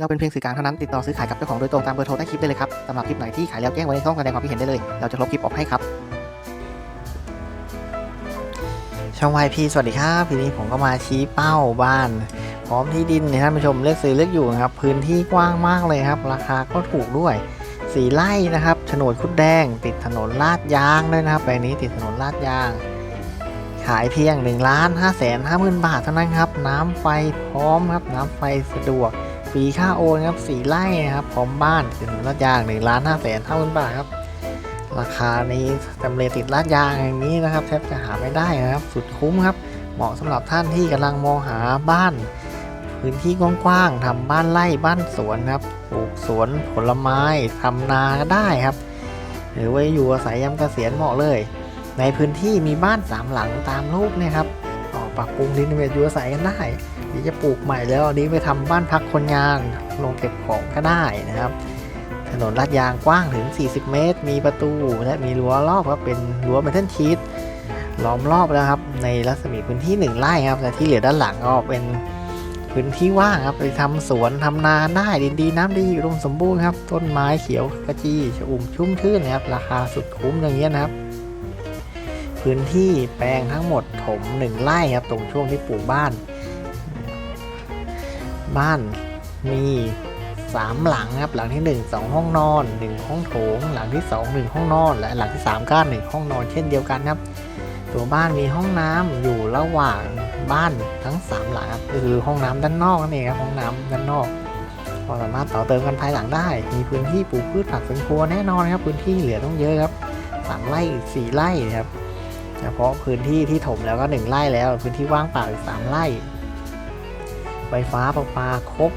เราเป็นเพียงสื่อกลางเท่านั้นติดต่อซื้อขายกับเจ้าของโดยตรงตามเบอร์โทรใต้คลิปได้เลยครับสำหรับคลิปไหนที่ขายแล้วแจ้งไว้ในช่องแสดงความคิดเห็นได้เลย เราจะลบคลิปออกให้ครับ ช่องวายพีสวัสดีครับทีนี้ผมก็มาชี้เป้าบ้าน พร้อมที่ดินนี่ยท่านผู้ชมเลือกซื้อเลือกอยู่นะครับพื้นที่กว้างมากเลยครับ ราคาก็ถูกด้วยสีไร่นะครับโฉนดคุดแดง ติดถนนลาดยางด้วยนะครับแปลงนี้ติดถนนลาดยาง ขายเพียง1นึ่งล้านห้าแสนห้าหมื่นบาทเท่านั้นครับ น้ำไฟพร้อมครับน้ำไฟสะดวก ฟรีค่าโอนครับสีไร่นะครับพร้อมบ้านติดถนลาดยาง1นึ่งล้านห้าแสนห้าหมื่นบาทครับ ราคานี้จำเลติดลาดยางอย่างนี้นะครับแทบจะหาไม่ได้นะครับ สุดคุ้มครับ เหมาะสำหรับท่านที่กำลังมองหาบ้าน พื้นที่กว้างๆทำบ้านไร่บ้านสวนครับปลูกสวนผลไม้ทำนาก็ได้ครับ หรือว่าอยู่อาศัยยามเกษียณเหมาะเลย ในพื้นที่มีบ้านสามหลังตามรูปเนี่ยครับ ปรับปรุงรีโนเวทอยู่อาศัยกันได้หรือจะปลูกใหม่แล้วอันนี้ไปทำบ้านพักคนงานลงเก็บของก็ได้นะครับ ถนนลาดยางกว้างถึง 40 เมตร มีประตูและมีรั้วรอบครับเป็นรั้วเมทัลชีตล้อมรอบแล้วครับในรัศมีพื้นที่หนึ่งไร่ครับและที่เหลือด้านหลังก็เป็นพื้นที่ว่างครับไปทำสวนทำนาได้ดินดีน้ำดีอุดมสมบูรณ์ครับ ต้นไม้เขียวขจีชอุ่มชุ่มชื่นนะครับ ราคาสุดคุ้มอย่างเงี้ยนะครับ พื้นที่แปลงทั้งหมดถมหนึ่งไร่ครับ ตรงช่วงที่ปลูกบ้าน บ้านมีสามหลังครับ หลังที่หนึ่งสองห้องนอนหนึ่งห้องโถง หลังที่สองหนึ่งห้องนอน และหลังที่สามก็หนึ่งห้องนอนเช่นเดียวกันครับ ตัวบ้านมีห้องน้ำอยู่ระหว่างบ้านทั้งสามหลังครับคือห้องน้ำด้านนอกนั่นเองครับห้องน้ำด้านนอกพอสามารถต่อเติมกันภายหลังได้ มีพื้นที่ปลูกพืชผักสวนครัวแน่นอนครับ พื้นที่เหลือต้องเยอะครับสามไร่สี่ไร่ครับ เฉพาะพื้นที่ที่ถมแล้วก็หนึ่งไร่แล้ว พื้นที่ว่างเปล่าอีกสามไร่ไฟฟ้าประปาครบ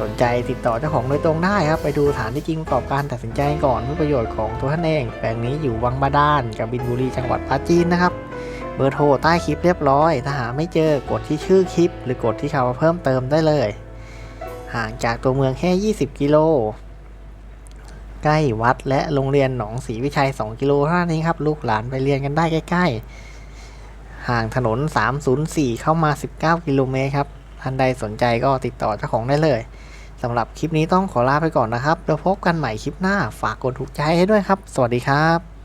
สนใจติดต่อเจ้าของโดยตรงได้ครับ ไปดูฐานที่จริงประกอบการตัดสินใจก่อนเพื่อประโยชน์ของตัวท่านเอง แปลงนี้อยู่วังบาดาลกับบินบุรีจังหวัดปราจีนนะครับ เบอร์โทรใต้คลิปเรียบร้อย ถ้าหาไม่เจอกดที่ชื่อคลิป หรือกดที่คำว่าเพิ่มเติมได้เลย ห่างจากตัวเมืองแค่ 20 กิโล ใกล้วัดและโรงเรียนหนองศรีวิชัย 2 กิโลเท่านั้นเองครับ ลูกหลานไปเรียนกันได้ใกล้ ๆ ห่างถนน 304 เข้ามา 19 กิโลเมตรครับท่านใดสนใจก็ติดต่อเจ้าของได้เลยสำหรับคลิปนี้ต้องขอลาไปก่อนนะครับ แล้วพบกันใหม่คลิปหน้า ฝากกดถูกใจให้ด้วยครับ สวัสดีครับ